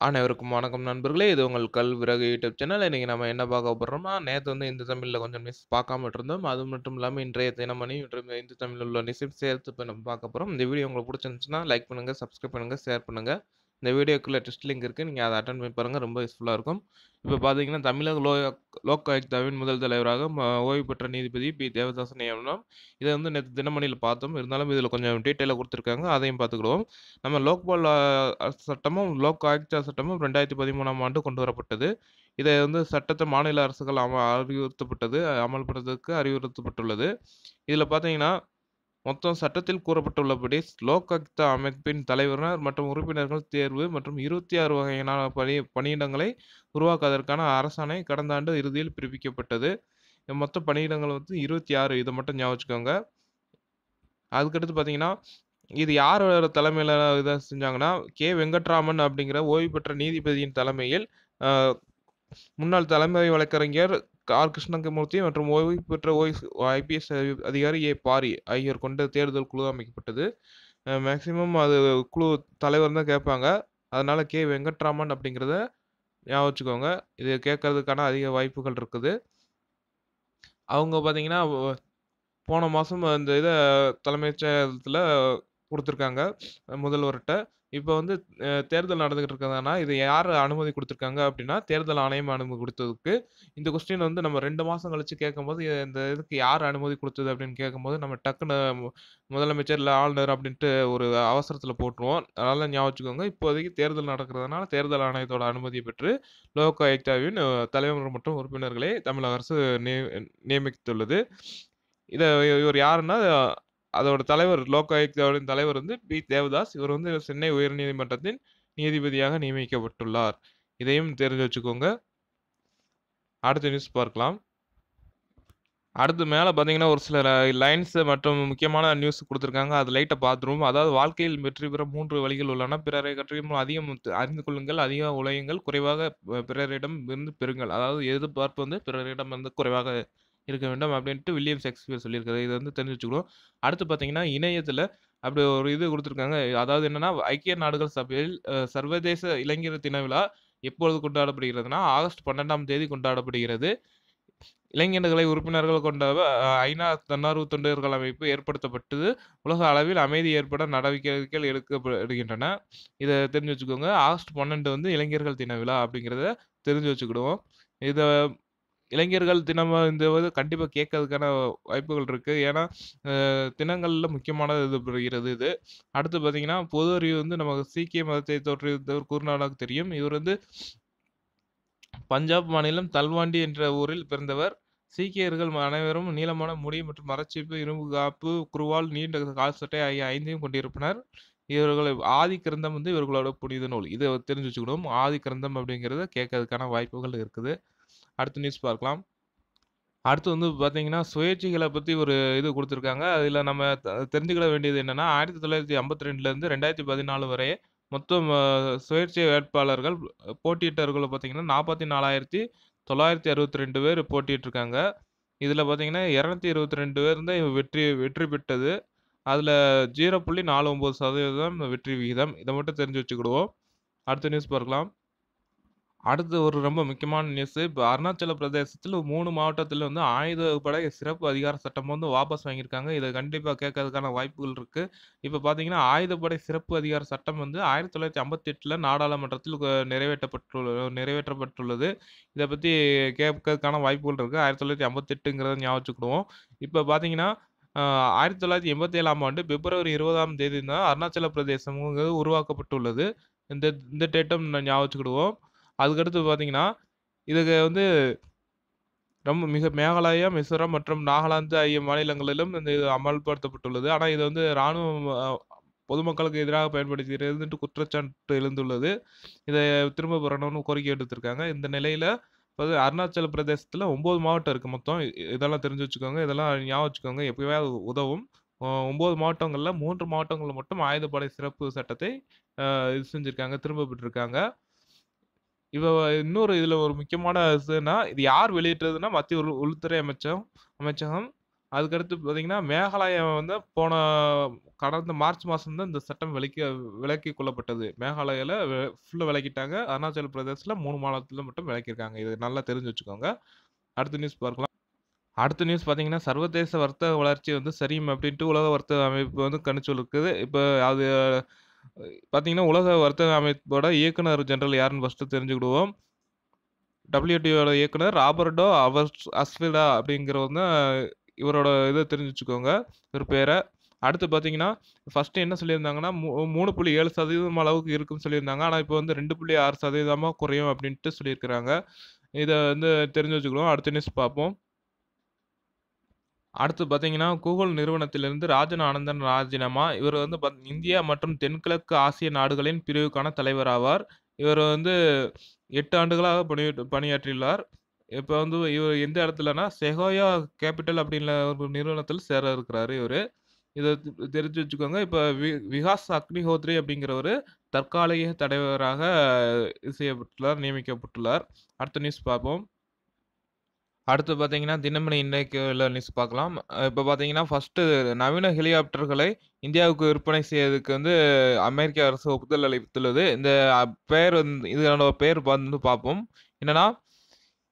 அனைவருக்கும் வணக்கம் நண்பர்களே! இது உங்கள் கல்விறகு யூடியூப் சேனல். இன்றைக்கி நம்ம என்ன பார்க்க போறோம்னா, நேற்று வந்து இந்து தமிழில் கொஞ்சம் நியூஸ் பார்க்காம இருந்தோம் அது மட்டும் இல்லாமல் இன்றைய தினமணி இன்றைய இந்து தமிழில் உள்ள நியூஸையும் சேர்த்து இப்போ நம்ம பார்க்க போகிறோம் இந்த வீடியோ உங்களுக்கு பிடிச்சிருந்துச்சுன்னா லைக் பண்ணுங்கள் சப்ஸ்கிரைப் பண்ணுங்கள் ஷேர் பண்ணுங்கள் இந்த வீடியோக்குள்ள டெஸ்ட் லிங்க் இருக்கு. நீங்க அத அட்டெண்ட் பண்ணி பாருங்க. ரொம்ப யூஸ்ஃபுல்லா இருக்கும். இப்ப பார்த்தீங்கன்னா, தமிழக லோக் லோக் ஆயுக்தாவின் முதல் தலைவராக ஓய்வு பெற்ற நீதிபதி பி. தேவதாசன் நியமனம். இத வந்து நேத்து தினமணியில பார்த்தோம். இருந்தாலும் இதுல கொஞ்சம் டீட்டெயிலா குடுத்துருக்காங்க. அதையும் பார்த்துக்கிடுவோம். நம்ம லோக்பால் சட்டமும், லோக் ஆயுக்தா சட்டமும் 2013ஆம் ஆண்டு கொண்டு வரப்பட்டது. இத வந்து சட்டத்த மாநில அரசுகள் அம அறிவுறுத்தப்பட்டது அமல்படுத்துவதற்கு அறிவுறுத்தப்பட்டுள்ளது. இதுல பார்த்தீங்கன்னா, மொத்தம் சட்டத்தில் கூறப்பட்டுள்ளபடி லோக் அமைப்பின் தலைவர் மற்றும் உறுப்பினர்கள் தேர்வு மற்றும் 26 வகையான பணி பணியிடங்களை உருவாக்குவதற்கான அரசாணை கடந்த ஆண்டு இறுதியில் பிறப்பிக்கப்பட்டது. மொத்த பணியிடங்கள் வந்து இருபத்தி ஆறு இதை மட்டும் ஞாபகம் வச்சுக்கோங்க. அதுக்கடுத்து பார்த்தீங்கன்னா, இது யார் தலைமையில் இதை செஞ்சாங்கன்னா, கே. வெங்கட்ராமன் அப்படிங்கிற ஓய்வு பெற்ற நீதிபதியின் தலைமையில், முன்னாள் தலைமை வழக்கறிஞர் ஆர். கிருஷ்ணகமூர்த்தி மற்றும் ஓய்வு பெற்ற ஓய்ஸ் ஐபிஎஸ் அதிகாரி ஏ. பாரி ஆகியோர் கொண்ட தேர்தல் குழு அமைக்கப்பட்டது. மேக்சிமம் மேக்ஸிமம் அது குழு தலைவர் தான் கேட்பாங்க. அதனால கே. வெங்கட்ராமன் அப்படிங்கிறத ஞாபகம் வச்சுக்கோங்க. இது கேட்கறதுக்கான அதிக வாய்ப்புகள் இருக்குது. அவங்க பார்த்தீங்கன்னா, போன மாதம் அந்த இதை தலைமைச் செயலத்தில் கொடுத்துருக்காங்க முதல்வர்கிட்ட இப்ப வந்து அ தேர்தல் நடந்துகிட்டு இருக்கிறதுனா, இது யாரு அனுமதி குடுத்துருக்காங்க அப்படின்னா, தேர்தல் ஆணையம் அனுமதி குடுத்ததுக்கு. இந்த கொஸ்டின் வந்து நம்ம 2 மாசம் கழிச்சு கேட்கும்போது, இந்த இதுக்கு யார் அனுமதி குடுத்தது அப்படின்னு கேட்கும்போது, நம்ம டக்குனு மு முதலமைச்சர் இல்ல ஆளுநர் அப்படின்ட்டு ஒரு அவசரத்துல போட்டுருவோம். அதனால ஞாபகம் வச்சுக்கோங்க. இப்போதைக்கு தேர்தல் நடக்கிறதுனால, தேர்தல் ஆணையத்தோட அனுமதிய பெற்று, லோக் ஆயுக்தாவின் தலைவர் மற்றும் உறுப்பினர்களை தமிழக அரசு நிய நியமித்துள்ளது. இத இவர் யாருன்னா, அதோட தலைவர் லோக் ஆயுக்தாவின் தலைவர் வந்து பி. தேவதாஸ். இவர் வந்து சென்னை உயர்நீதிமன்றத்தின் நீதிபதியாக நியமிக்கப்பட்டுள்ளார். இதையும் தெரிஞ்சு வச்சுக்கோங்க. அடுத்த நியூஸ் பார்க்கலாம். அடுத்து மேல பார்த்தீங்கன்னா, ஒரு சில லைன்ஸ் மற்றும் முக்கியமான நியூஸ் கொடுத்துருக்காங்க அது லைட்டை பார்த்துருவோம். அதாவது வாழ்க்கையில் வெற்றி பெற மூன்று வழிகள் உள்ளன. பிறரை காட்டிலும் அதிகம் அறிந்து கொள்ளுங்கள், அதிகம் உழையுங்கள், குறைவாக பிறரிடம் இருந்து பெறுங்கள். அதாவது எதிர்பார்ப்பு வந்து பிறரிடம் இருந்து குறைவாக இருக்க வேண்டும் அப்படின்ட்டு வில்லியம் ஷேக்ஸ்பியர் சொல்லியிருக்காரு. இது வந்து தெரிஞ்சு வச்சுக்கணும். அடுத்து பார்த்தீங்கன்னா, இணையத்தில் அப்படி ஒரு இது கொடுத்துருக்காங்க அதாவது என்னன்னா, ஐக்கிய நாடுகள் சபையில் சர்வதேச இளைஞர் தின விழா எப்பொழுது கொண்டாடப்படுகிறதுனா, ஆகஸ்ட் 12ஆம் தேதி கொண்டாடப்படுகிறது. இளைஞர்களை உறுப்பினர்கள் கொண்ட ஐநா தன்னார்வ தொண்டர்கள் அமைப்பு ஏற்படுத்தப்பட்டது. உலக அளவில் அமைதி ஏற்பட நடவடிக்கைகள் எடுக்கப்படுகின்றன. இதை தெரிஞ்சு வச்சுக்கோங்க. ஆகஸ்ட் 12 வந்து இளைஞர்கள் தின விழா அப்படிங்கிறத தெரிஞ்சு வச்சுக்கிடுவோம். இதை இளைஞர்கள் தினம் இந்த இது கண்டிப்பாக கேட்கறதுக்கான வாய்ப்புகள் இருக்குது ஏன்னா, தினங்களில் முக்கியமானது இது இருக்கிறது இது. அடுத்து பார்த்தீங்கன்னா, பொது அறிவு வந்து நமக்கு சீக்கிய மதத்தை தோற்றுவித்தவர் குருநானக் தெரியும். இவர் வந்து பஞ்சாப் மாநிலம் தல்வாண்டி என்ற ஊரில் பிறந்தவர். சீக்கியர்கள் அனைவரும் நீளமான முடி மற்றும் மரச்சிப்பு இரும்பு காப்பு, குருவால், நீண்ட கால்சட்டை ஆகிய ஐந்தையும் கொண்டிருப்பனர். இவர்களை ஆதி கிரந்தம் வந்து இவர்களோட புனித நூல். இதை தெரிஞ்சு வச்சுக்கணும். ஆதி கிரந்தம் அப்படிங்கிறத கேட்கறதுக்கான வாய்ப்புகள் இருக்குது. அடுத்த நியூஸ் பார்க்கலாம். அடுத்து வந்து பார்த்தீங்கன்னா, சுயேட்சைகளை பற்றி ஒரு இது கொடுத்துருக்காங்க அதில் நம்ம தெரிஞ்சுக்கிட வேண்டியது என்னென்னா ஆயிரத்தி தொள்ளாயிரத்தி ஐம்பத்தி ரெண்டுலேருந்து ரெண்டாயிரத்தி பதினாலு வரை மொத்தம் சுயேட்சை வேட்பாளர்கள் போட்டியிட்டவர்கள் பார்த்தீங்கன்னா, 44,962 பேர் போட்டியிட்டுருக்காங்க. இதில் பார்த்தீங்கன்னா, 222 பேர் தான் வெற்றி வெற்றி பெற்றது. அதில் ஜீரோ புள்ளி நாலு ஒம்பது சதவீதம் வெற்றி விகிதம். இதை மட்டும் தெரிஞ்சு வச்சுக்கிடுவோம். அடுத்த நியூஸ் பார்க்கலாம். அடுத்து ஒரு ரொம்ப முக்கியமான நியூஸ். இப்போ அருணாச்சல பிரதேசத்தில் மூணு மாவட்டத்தில் வந்து ஆயுதப்படை சிறப்பு அதிகார சட்டம் வந்து வாபஸ் வாங்கியிருக்காங்க. இதை கண்டிப்பாக கேட்கறதுக்கான வாய்ப்புகள் இருக்குது இப்போ பார்த்தீங்கன்னா, ஆயுதப்படை சிறப்பு அதிகார சட்டம் வந்து 1958ல நாடாளுமன்றத்தில் நிறைவேற்றப்பட்டுள்ள நிறைவேற்றப்பட்டுள்ளது. இதை பற்றி கேட்கறதுக்கான வாய்ப்புகள் இருக்குது ஆயிரத்தி 1958ங்கிறத ஞாபகம் வச்சுக்கிடுவோம். இப்போ பார்த்தீங்கன்னா, ஆயிரத்தி தொள்ளாயிரத்தி எண்பத்தி ஏழாம் ஆண்டு பிப்ரவரி 20ஆம் தேதி தான் அருணாச்சல பிரதேசம் உருவாக்கப்பட்டுள்ளது. இந்த இந்த டேட்டம் ஞாபகம் வச்சுக்கிடுவோம். அதுக்கடுத்து பார்த்தீங்கன்னா, இதுக்கு வந்து ரொம்ப மிக மேகாலயா, மிசோரம் மற்றும் நாகாலாந்து ஆகிய மாநிலங்களிலும் இந்த இது அமல்படுத்தப்பட்டுள்ளது. ஆனால் இது வந்து ராணுவம் பொதுமக்களுக்கு எதிராக பயன்படுத்துகிறது குற்றச்சாட்டு எழுந்துள்ளது. இதை திரும்ப பெறணும்னு கோரிக்கை எடுத்திருக்காங்க இந்த நிலையில் இப்போ அருணாச்சல பிரதேசத்தில் ஒம்பது மாவட்டம் இருக்குது மொத்தம். இதெல்லாம் தெரிஞ்சு வச்சுக்கோங்க. இதெல்லாம் ஞாபகம் வச்சுக்கோங்க. எப்பயாவது உதவும். ஒம்பது மாவட்டங்களில் மூன்று மாவட்டங்களில் மட்டும் ஆயுதப்படை சிறப்பு சட்டத்தை இது செஞ்சுருக்காங்க திரும்ப பெற்றிருக்காங்க. இப்போ இன்னொரு இதுல ஒரு முக்கியமான இதுன்னா, இது யார் வெளியிட்டதுன்னா, மத்திய உள் உள்துறை அமைச்சகம் அமைச்சகம். அதுக்கடுத்து பார்த்தீங்கன்னா, மேகாலயா வந்து போன கடந்த மார்ச் மாதம்தான் இந்த சட்டம் விலக்கி விலக்கி கொள்ளப்பட்டது. மேகாலயாவில் ஃபுல்லாக விளக்கிட்டாங்க விலக்கிட்டாங்க. அருணாச்சல பிரதேசத்தில் மூணு மாநிலத்தில் மட்டும் விலக்கியிருக்காங்க. இது நல்லா தெரிஞ்சு வச்சுக்கோங்க. அடுத்த நியூஸ் பார்க்கலாம். அடுத்த நியூஸ் பார்த்தீங்கன்னா, சர்வதேச வர்த்தக வளர்ச்சி வந்து சரியும் அப்படின்ட்டு உலக வர்த்தக அமைப்பு வந்து கணிச்சு இருக்குது. இப்போ அது பார்த்தீங்கன்னா, உலக வர்த்தக அமைப்போட இயக்குனர் ஜெனரல் யாருன்னு ஃபஸ்ட்டு தெரிஞ்சுக்கிடுவோம். டபிள்யூடிஓட இயக்குனர் ராபர்டோ அவர்ஸ் அஸ்வெடா அப்படிங்கிறவர் தான் இவரோட இதை தெரிஞ்சு வச்சுக்கோங்க. இவர் பேரை அடுத்து பார்த்தீங்கன்னா, ஃபஸ்ட்டு என்ன சொல்லியிருந்தாங்கன்னா, மூ 3.7% அளவுக்கு இருக்குன்னு சொல்லியிருந்தாங்க. ஆனால் இப்போ வந்து 2.6% குறையும் அப்படின்ட்டு சொல்லியிருக்கிறாங்க. இதை வந்து தெரிஞ்சு வச்சுக்கணும். அடுத்த நியூஸ் பார்ப்போம். அடுத்து பார்த்தீங்கன்னா, கூகுள் நிறுவனத்திலிருந்து ராஜன் ஆனந்தன் ராஜினாமா. இவர் வந்து பாத் இந்தியா மற்றும் தென்கிழக்கு ஆசிய நாடுகளின் பிரிவுக்கான தலைவர் ஆவார். இவர் வந்து 8 ஆண்டுகளாக பணியாற் பணியாற்றியுள்ளார். இப்ப வந்து இவர் எந்த இடத்துலனா, செகோயா கேப்பிட்டல் அப்படின்ற ஒரு நிறுவனத்தில் சேர இருக்கிறாரு இவரு. இத தெரிஞ்சு வச்சுக்கோங்க. இப்ப வி விகாஸ் அக்னிஹோத்ரி அப்படிங்கிறவரு தற்காலிக தலைவராக இது செய்யப்பட்டுள்ளார், நியமிக்கப்பட்டுள்ளார். அடுத்த நியூஸ் பார்ப்போம். அடுத்து பார்த்தீங்கன்னா, தினமணி இன்றைக்கு உள்ள நியூஸ் பார்க்கலாம். இப்போ பார்த்தீங்கன்னா, ஃபர்ஸ்ட்டு நவீன ஹெலிகாப்டர்களை இந்தியாவுக்கு விற்பனை செய்வதற்கு வந்து அமெரிக்க அரசு ஒப்புதல் அளித்துள்ளது. இந்த பெயர் வந்து இதனோட பெயர் வந்து பார்ப்போம். என்னன்னா,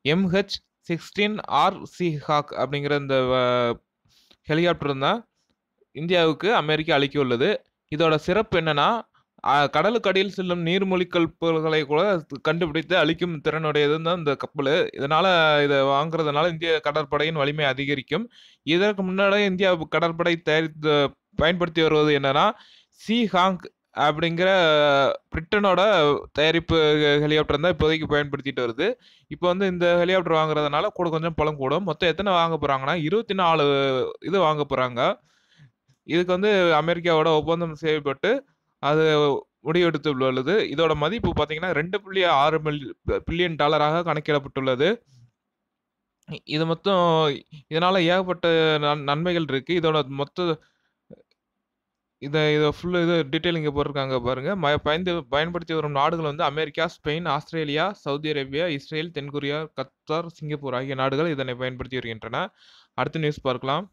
MH-16R சீஹாக் அப்படிங்கிற இந்த ஹெலிகாப்டர் தான் இந்தியாவுக்கு அமெரிக்கா அளிக்க உள்ளது. இதோட சிறப்பு என்னன்னா, கடலுக்கடியில் கடலுக்கு அடியில் செல்லும் நீர்மூழ்கி கப்பல்களை கூட கண்டுபிடித்து அழிக்கும் திறனுடையது தான் இந்த கப்பல் இதனால் இதை வாங்குறதுனால இந்திய கடற்படையின் வலிமை அதிகரிக்கும். இதற்கு முன்னாடி இந்தியா கடற்படை தயாரித்து பயன்படுத்தி வருவது என்னன்னா, சீஹாக் அப்படிங்கிற பிரிட்டனோட தயாரிப்பு ஹெலிகாப்டர் தான் இப்போதைக்கு பயன்படுத்திட்டு வருது. இப்போ வந்து இந்த ஹெலிகாப்டர் வாங்குறதுனால கூட கொஞ்சம் பழம் கூடும். மொத்தம் எத்தனை வாங்க போகிறாங்கன்னா இருபத்தி நாலு இது வாங்க போகிறாங்க இதுக்கு வந்து அமெரிக்காவோட ஒப்பந்தம் செய்யப்பட்டு, அது முடிவெடுத்து உள்ளது இதோட மதிப்பு பார்த்தீங்கன்னா, 2.6 மில் பில்லியன் டாலராக கணக்கிடப்பட்டுள்ளது. இது மொத்தம் இதனால் ஏகப்பட்ட நன் நன்மைகள் இருக்குது இதோட மொத்த இதை இதை ஃபுல் இது டீட்டெயில் இங்கே போட்டிருக்காங்க பாருங்கள் ம பயந்து பயன்படுத்தி வரும் நாடுகள் வந்து America, Spain, Australia, Saudi Arabia, Israel, தென்கொரியா, கத்தார், சிங்கப்பூர் ஆகிய நாடுகள் இதனை பயன்படுத்தி வருகின்றன. அடுத்த நியூஸ் பார்க்கலாம்.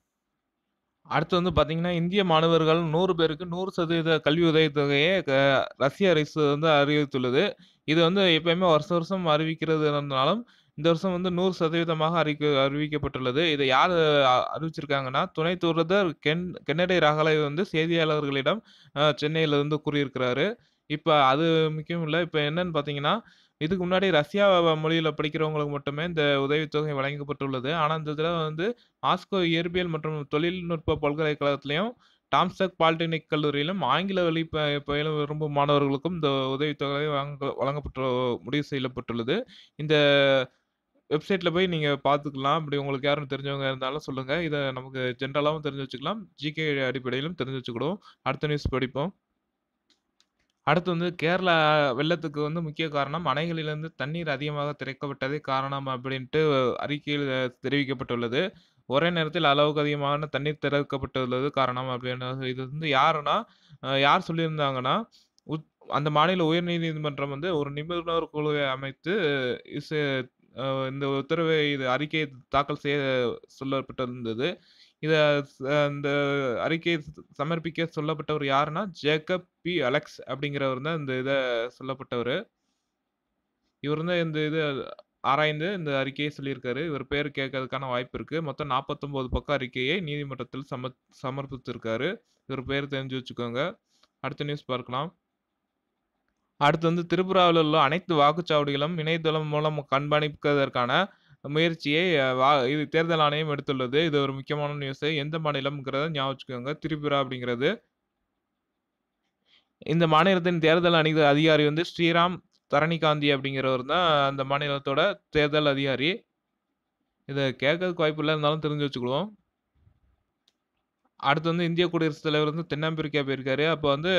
அடுத்து வந்து பார்த்தீங்கன்னா, இந்திய மாணவர்கள் 100 பேருக்கு 100% கல்வி உதவித்தொகையை க ரஷ்ய அரசு வந்து அறிவித்துள்ளது. இது வந்து எப்பயுமே வருஷம் வருஷம் அறிவிக்கிறது இருந்தாலும், இந்த வருஷம் வந்து 100% அறிவிக்க அறிவிக்கப்பட்டுள்ளது. இத யாரு அ அறிவிச்சிருக்காங்கன்னா, துணை தூதர் கென் கென்னடி ரகலை வந்து செய்தியாளர்களிடம் அ சென்னையில வந்து கூறியிருக்கிறாரு. இப்ப அது முக்கியம் இல்ல. இப்ப என்னன்னு பார்த்தீங்கன்னா, இதுக்கு முன்னாடி ரஷ்யா மொழியில படிக்கிறவங்களுக்கு மட்டுமே இந்த உதவித்தொகை வழங்கப்பட்டுள்ளது. ஆனா இந்த தடவை வந்து மாஸ்கோ இயற்பியல் மற்றும் தொழில்நுட்ப பல்கலைக்கழகத்திலையும் டாம்ஸ்டக் பாலிடெக்னிக் கல்லூரியிலும் ஆங்கில வழி ப பயில விரும்பும் மாணவர்களுக்கும் இந்த உதவித்தொகை வழங்க வழங்கப்பட்டு முடிவு செய்யப்பட்டுள்ளது. இந்த வெப்சைட்டில் போய் நீங்கள் பார்த்துக்கலாம். அப்படி உங்களுக்கு யாரும் தெரிஞ்சவங்க இருந்தாலும் சொல்லுங்கள் இதை நமக்கு ஜென்ரலாகவும் தெரிஞ்சு வச்சுக்கலாம். ஜிகே அடிப்படையிலும் தெரிஞ்சு வச்சுக்கிடுவோம். அடுத்த நியூஸ் படிப்போம். அடுத்து வந்து கேரளா வெள்ளத்துக்கு வந்து முக்கிய காரணம் அணைகளிலிருந்து தண்ணீர் அதிகமாக திறக்கப்பட்டதே காரணம் அப்படின்ட்டு அறிக்கையில் தெரிவிக்கப்பட்டுள்ளது. ஒரே நேரத்தில் அளவுக்கு அதிகமான தண்ணீர் திறக்கப்பட்டுள்ளது காரணம் அப்படின்னு இது வந்து யாருன்னா, யார் சொல்லியிருந்தாங்கன்னா, உத் அந்த மாநில உயர்நீதிமன்றம் வந்து ஒரு நிபுணர் குழுவை அமைத்து இந்த உத்தரவை இது அறிக்கையை தாக்கல் செய்ய சொல்லப்பட்டிருந்தது. இதை அந்த இந்த அறிக்கையை சமர்ப்பிக்க சொல்லப்பட்டவர் யாருன்னா, ஜேக்கப் பி. அலெக்ஸ் அப்படிங்கிறவர் தான் இந்த இதை சொல்லப்பட்டவர் இவர் தான் இந்த இது ஆராய்ந்து இந்த அறிக்கையை சொல்லியிருக்காரு. இவர் பேர் கேட்கறதுக்கான வாய்ப்பு இருக்கு. மொத்தம் 49 பக்க அறிக்கையை நீதிமன்றத்தில் சமத் சமர்ப்பித்திருக்காரு. இவர் பேர் தெரிஞ்சு வச்சுக்கோங்க. அடுத்த நியூஸ் பார்க்கலாம். அடுத்து வந்து திரிபுராவில் உள்ள அனைத்து வாக்குச்சாவடிகளும் இணையதளம் மூலம் கண்காணிப்பதற்கான முயற்சியை வா இது தேர்தல் ஆணையம் எடுத்துள்ளது. இது ஒரு முக்கியமான நியூஸு. எந்த மாநிலம்ங்கிறத ஞாபகம் வச்சுக்கோங்க. திரிபுரா அப்படிங்கிறது. இந்த மாநிலத்தின் தேர்தல் அணி அதிகாரி வந்து ஸ்ரீராம் தரணிகாந்தி அப்படிங்கிறவர் தான் அந்த மாநிலத்தோட தேர்தல் அதிகாரி. இதை கேட்கறதுக்கு வாய்ப்பு இல்லை இருந்தாலும் தெரிஞ்சு வச்சுக்கிடுவோம் அடுத்து வந்து இந்திய குடியரசுத் தலைவர் வந்து தென்னாப்பிரிக்கா போயிருக்காரு. அப்போ வந்து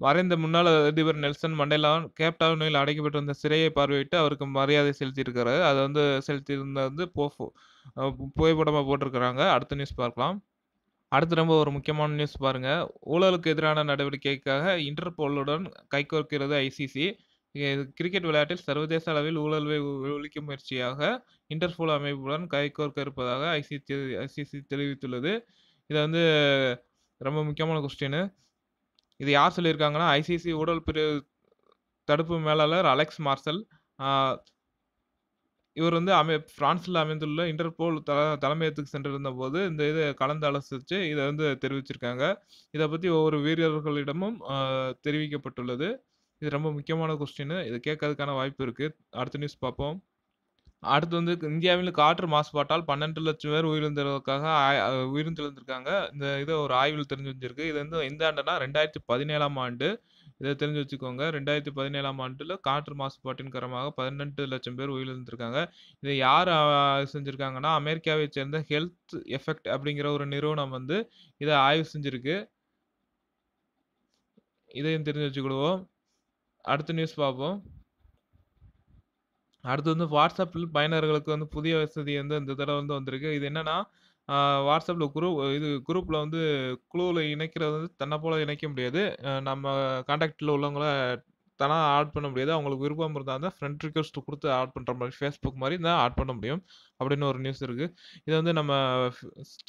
மறைந்த முன்னாள் அதிபர் நெல்சன் மண்டேலா கேப்டாவுனில் அடைக்கப்பட்டிருந்த சிறையை பார்வையிட்டு அவருக்கு மரியாதை செலுத்தியிருக்காரு. அதை வந்து செலுத்தியிருந்த வந்து போஃபோ அ போட்டிருக்கிறாங்க. அடுத்த நியூஸ் பார்க்கலாம். அடுத்து ரொம்ப ஒரு முக்கியமான நியூஸ் பாருங்கள் ஊழலுக்கு எதிரான நடவடிக்கைக்காக இன்டர்போலுடன் கைகோர்க்கிறது ஐசிசி. இது கிரிக்கெட் விளையாட்டில் சர்வதேச அளவில் ஊழலை ஒழிக்கும் முயற்சியாக இன்டர்போல் அமைப்புடன் கைகோர்க்க இருப்பதாக ஐசிசி ஐசிசி தெரிவித்துள்ளது. இதை வந்து ரொம்ப முக்கியமான கொஸ்டினு. இது யார் சொல்லியிருக்காங்கன்னா, ஐசிசி ஊழல் பிரிவு தடுப்பு மேலாளர் அலெக்ஸ் மார்சல் இவர் வந்து அமை பிரான்ஸில் அமைந்துள்ள இன்டர்போல் த தலைமையகத்துக்கு சென்றிருந்தபோது, இந்த இதை கலந்து ஆலோசித்து இதை வந்து தெரிவிச்சிருக்காங்க. இதை பற்றி ஒவ்வொரு வீரர்களிடமும் தெரிவிக்கப்பட்டுள்ளது. இது ரொம்ப முக்கியமான கொஸ்டின் இது கேட்கறதுக்கான வாய்ப்பு இருக்குது அடுத்த நியூஸ் பார்ப்போம். அடுத்து வந்து இந்தியாவில் காற்று மாசுபாட்டால் 12,00,000 பேர் உயிரிழந்ததற்காக உயிரிழந்திருந்திருக்காங்க இந்த இதை ஒரு ஆய்வில் தெரிஞ்சிருக்கு. இது வந்து எந்த ஆண்டுனா 2017ஆம் ஆண்டு. இதை தெரிஞ்சு வச்சுக்கோங்க. ரெண்டாயிரத்து பதினேழாம் ஆண்டில் காற்று மாசுபாட்டின் காரணமாக 18,00,000 பேர் உயிரிழந்திருக்காங்க. இதை யார் செஞ்சுருக்காங்கன்னா அமெரிக்காவை சேர்ந்த ஹெல்த் எஃபெக்ட் அப்படிங்கிற ஒரு நிறுவனம் வந்து இதை ஆய்வு செஞ்சுருக்கு இதையும் தெரிஞ்சு வச்சுக்கிடுவோம். அடுத்த நியூஸ் பார்ப்போம். அடுத்து வந்து வாட்ஸ்அப்பில் பயனர்களுக்கு வந்து புதிய வசதி வந்து இந்த தடவை வந்து வந்திருக்கு. இது என்னன்னா, வாட்ஸ்அப்பில் குரூப் இது குரூப்பில் வந்து குழுவில் இணைக்கிறது வந்து தன்னை போல இணைக்க முடியாது. நம்ம கான்டாக்ட்ல உள்ளவங்கள தனாக ஆட் பண்ண முடியாது. அவங்களுக்கு விருப்பம் இருந்தால் தான் ஃப்ரெண்ட் ரிக்வஸ்ட் கொடுத்து ஆட் பண்ணுற மாதிரி ஃபேஸ்புக் மாதிரி தான் ஆட் பண்ண முடியும். அப்படின்னு ஒரு நியூஸ் இருக்குது இதை வந்து நம்ம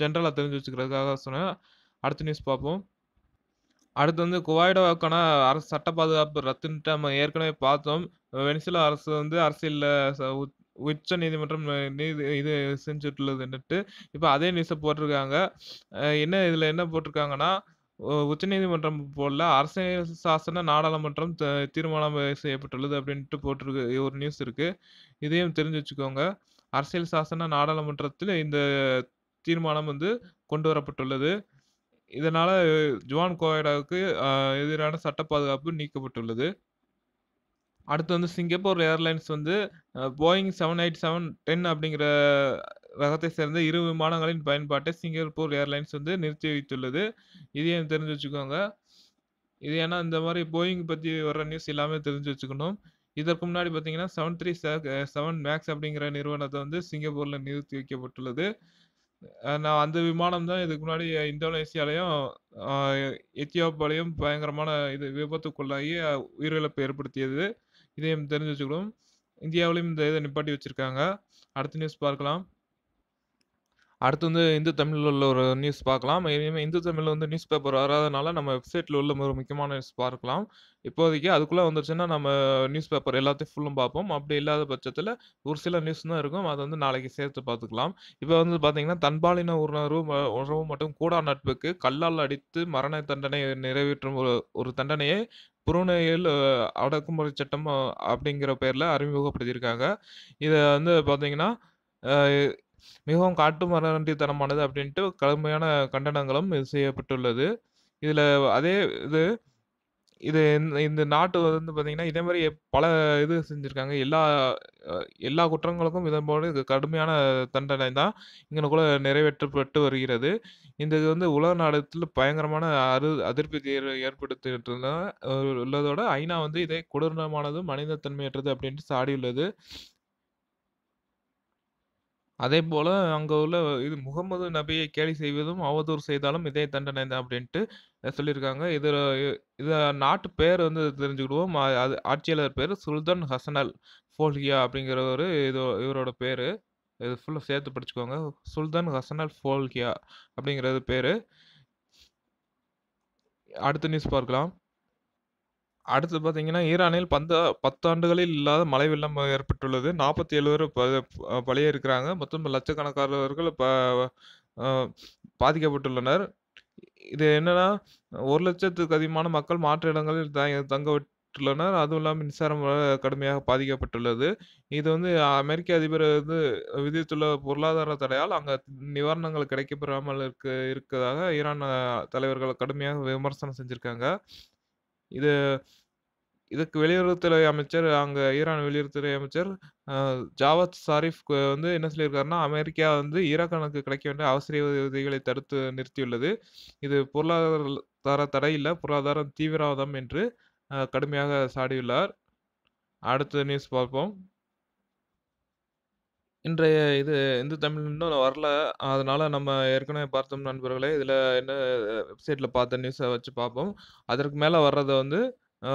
ஜென்ரலாக தெரிஞ்சு வச்சுக்கிறதுக்காக சொன்னேன். அடுத்த நியூஸ் பார்ப்போம். அடுத்து வந்து குவைடோவுக்கான அரசு சட்ட பாதுகாப்பு ரத்துன்ட்டு நம்ம ஏற்கனவே பார்த்தோம். வெனிசுலா அரசு வந்து அரசியலில் ச உச்ச நீதிமன்றம் நீதி இது செஞ்சுட்டுள்ளதுன்னுட்டு. இப்போ அதே நியூஸை போட்டிருக்காங்க. என்ன இதில் என்ன போட்டிருக்காங்கன்னா, உச்ச உச்சநீதிமன்றம் போடல. அரசியல் சாசன நாடாளுமன்றம் தீர்மானம் செய்யப்பட்டுள்ளது அப்படின்ட்டு போட்டிருக்கு ஒரு நியூஸ் இருக்குது இதையும் தெரிஞ்சு வச்சுக்கோங்க. அரசியல் சாசன நாடாளுமன்றத்தில் இந்த தீர்மானம் வந்து கொண்டு வரப்பட்டுள்ளது. இதனால் ஜுவான் கோயடாவுக்கு எதிரான சட்ட பாதுகாப்பு நீக்கப்பட்டுள்ளது. அடுத்து வந்து சிங்கப்பூர் ஏர்லைன்ஸ் வந்து Boeing seven eight seven ten அப்படிங்கிற ரகத்தை சேர்ந்த இரு விமானங்களின் பயன்பாட்டை சிங்கப்பூர் ஏர்லைன்ஸ் வந்து நிறுத்தி வைத்துள்ளது. இதையும் தெரிஞ்சு வச்சுக்கோங்க. இது ஏன்னா இந்த மாதிரி போயிங் பற்றி வர்ற நியூஸ் எல்லாமே தெரிஞ்சு வச்சுக்கணும். இதற்கு முன்னாடி பார்த்தீங்கன்னா, 737 மேக்ஸ் அப்படிங்கிற நிறுவனத்தை வந்து சிங்கப்பூரில் நிறுத்தி வைக்கப்பட்டுள்ளது. நான் அந்த விமானம் தான் இதுக்கு முன்னாடி இந்தோனேசியாலயும், அ எத்தியோப்பியாலயும் பயங்கரமான இது விபத்துக்குள்ளாகி உயிரிழப்பு ஏற்படுத்தியது. இதையும் தெரிஞ்சு வச்சுக்கணும். இந்தியாவிலையும் இந்த இத நிப்பாட்டி வச்சிருக்காங்க. அடுத்த நியூஸ் பார்க்கலாம். அடுத்து வந்து இந்து தமிழில் உள்ள ஒரு நியூஸ் பார்க்கலாம். இனிமேல் இந்து தமிழில் வந்து நியூஸ் பேப்பர் வராதனால நம்ம வெப்சைட்டில் உள்ள ஒரு முக்கியமான நியூஸ் பார்க்கலாம். இப்போதைக்கு அதுக்குள்ளே வந்துருச்சுன்னா நம்ம நியூஸ் பேப்பர் எல்லாத்தையும் ஃபுல்லும் பார்ப்போம். அப்படி இல்லாத பட்சத்தில் ஒரு சில நியூஸ் தான் இருக்கும். அதை வந்து நாளைக்கு சேர்த்து பார்த்துக்கலாம். இப்போ வந்து பார்த்தீங்கன்னா, தன்பாலின உணர்வு ம உறவு மற்றும் கூடா நட்புக்கு கல்லால் அடித்து மரண தண்டனை நிறைவேற்றும் ஒரு ஒரு தண்டனையை புருனேயில் அடக்குமுறை சட்டம் அப்படிங்கிற பேரில் அறிமுகப்படுத்தியிருக்காங்க. இதை வந்து பார்த்தீங்கன்னா, மிகவும் காட்டுமிராண்டித்தனமானது அப்படின்ட்டு கடுமையான கண்டனங்களும் இது செய்யப்பட்டுள்ளது. இதில் அதே இது இது இந்த இந்த நாட்டு வந்து பார்த்தீங்கன்னா, இதே மாதிரி பல இது செஞ்சுருக்காங்க எல்லா எல்லா குற்றங்களுக்கும் இதன் போல கடுமையான தண்டனை தான் இங்கே கூட நிறைவேற்றப்பட்டு வருகிறது. இந்த இது வந்து உலக நாடத்தில் பயங்கரமான அரு அதிர்ச்சி ஏற்படுத்திட்டு உள்ளதோட ஐநா வந்து இதை கொடூரமானது, மனிதத்தன்மையற்றது அப்படின்ட்டு சாடியுள்ளது. அதேபோல அங்க உள்ள இது முகமது நபியை கேலி செய்வதும், அவதூறு செய்தாலும் இதே தண்டனை தான் அப்படின்ட்டு சொல்லியிருக்காங்க. இதில் இது நாட்டு பேர் வந்து தெரிஞ்சுக்கிடுவோம். அது ஆட்சியாளர் பேர் சுல்தான் ஹசனல் ஃபோல்கியா அப்படிங்கிறவரு இது இவரோட பேர் இது ஃபுல்லாக சேர்த்து படிச்சுக்கோங்க. சுல்தான் ஹசனல் ஃபோல்கியா அப்படிங்கிறது பேர் அடுத்த நியூஸ் பார்க்கலாம். அடுத்து பார்த்தீங்கன்னா, ஈரானில் பந்த பத்தாண்டுகளில் இல்லாத மழை வெள்ளம் ஏற்பட்டுள்ளது. 47 பேர் ப பலியாயிருக்கிறாங்க. மொத்தம் லட்சக்கணக்கானவர்கள் ப பாதிக்கப்பட்டுள்ளனர். இது என்னன்னா, 1,00,000த்துக்கு அதிகமான மக்கள் மாற்று இடங்களில் த தங்க விட்டுள்ளனர். அதுவும் இல்லாமல் மின்சாரம் கடுமையாக பாதிக்கப்பட்டுள்ளது. இது வந்து அமெரிக்க அதிபர் வந்து விதித்துள்ள பொருளாதார தடையால் அங்கே நிவாரணங்கள் கிடைக்கப்பெறாமல் இருக்க இருக்கதாக ஈரான் தலைவர்கள் கடுமையாக விமர்சனம் செஞ்சுருக்காங்க இது இதுக்கு வெளியுறவுத்துறை அமைச்சர் அங்கே ஈரான் வெளியுறவுத்துறை அமைச்சர் ஜாவத் சாரிஃப் வந்து என்ன சொல்லியிருக்காருன்னா, அமெரிக்கா வந்து ஈரானுக்கு கிடைக்க வேண்டிய அவசர உதவிகளை தடுத்து நிறுத்தியுள்ளது. இது பொருளாதார தடை பொருளாதாரம் தீவிரவாதம் என்று கடுமையாக சாடியுள்ளார். அடுத்த நியூஸ் பார்ப்போம். இன்றைய இது இந்து தமிழ் இன்னும் வரல. அதனால நம்ம ஏற்கனவே பார்த்தோம் நண்பர்களே. இதில் என்ன வெப்சைட்டில் பார்த்த நியூஸை வச்சு பார்ப்போம். அதற்கு மேலே வர்றதை வந்து அ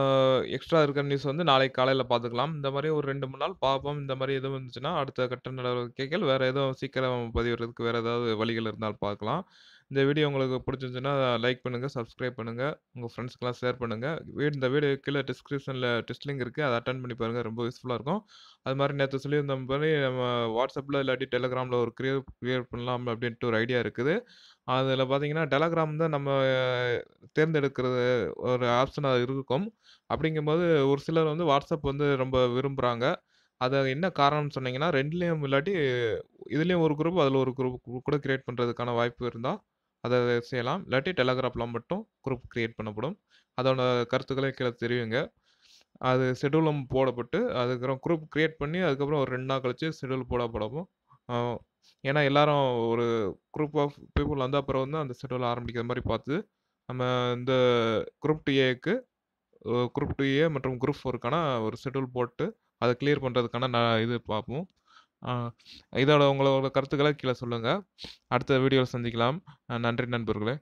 எக்ஸ்ட்ரா இருக்கிற நியூஸ் வந்து நாளைக்கு காலையில பார்த்துக்கலாம். இந்த மாரி ஒரு 2, 3 நாள் பார்ப்போம். இந்த மாரி எதுவும் இருந்துச்சுன்னா, அடுத்த கட்ட நடவடிக்கைகள் வேற எதுவும் சீக்கிரம் பதிவிடுறதுக்கு வேற ஏதாவது வழிகள் இருந்தால் பார்க்கலாம். இந்த வீடியோ உங்களுக்கு பிடிச்சிருந்துச்சுன்னா லைக் பண்ணுங்கள் சப்ஸ்கிரைப் பண்ணுங்கள் உங்கள் ஃப்ரெண்ட்ஸ்க்குலாம் ஷேர் பண்ணுங்கள் வீ இந்த வீடியோ கீழே டிஸ்கிரிப்ஷனில் டெஸ்ட் லிங்க் இருக்குது அதை அட்டன் பண்ணி பாருங்கள் ரொம்ப யூஸ்ஃபுல்லாக இருக்கும். அது மாதிரி நேற்று சொல்லியிருந்த மாதிரி நம்ம வாட்ஸ்அப்பில் இல்லாட்டி டெலகிராமில் ஒரு கிரியேட் கிரியேட் பண்ணலாம் அப்படின்ட்டு ஒரு ஐடியா இருக்குது. அதில் பார்த்தீங்கன்னா, டெலகிராம் தான் நம்ம தேர்ந்தெடுக்கிறது ஒரு ஆப்ஷன் அது இருக்கும். அப்படிங்கும்போது ஒரு சிலர் வந்து வாட்ஸ்அப் வந்து ரொம்ப விரும்புகிறாங்க அது என்ன காரணம்னு சொன்னீங்கன்னா, ரெண்டுலேயும் இல்லாட்டி இதுலேயும் ஒரு குரூப், அதில் ஒரு குரூப் கூட கிரியேட் பண்ணுறதுக்கான வாய்ப்பு இருந்தால் அதை செய்யலாம். இல்லாட்டி Telegramல மட்டும் குரூப் க்ரியேட் பண்ணப்படும். அதோட கருத்துக்களை கீழே தெரிவிங்க. அது ஷெடியூலும் போடப்பட்டு, அதுக்கப்புறம் குரூப் க்ரியேட் பண்ணி, அதுக்கப்புறம் ஒரு ரெண்டு நாள் கழிச்சு ஷெட்யூல் போடப்படவும். ஏன்னா எல்லாரும் ஒரு குரூப் ஆஃப் பீப்புள் வந்த அப்புறம் வந்து அந்த ஷெட்யூல் ஆரம்பிக்கிற மாதிரி பார்த்து, நம்ம இந்த குரூப் 2ஏக்கு குரூப் 2ஏ மற்றும் குரூப் ஃபோருக்கான ஒரு ஷெட்யூல் போட்டு, அதை கிளியர் பண்ணுறதுக்கான ந இது பார்ப்போம். இதோட உங்களோட கருத்துக்களை கீழே சொல்லுங்கள் அடுத்த வீடியோவில் சந்திக்கலாம். நன்றி நண்பர்களே!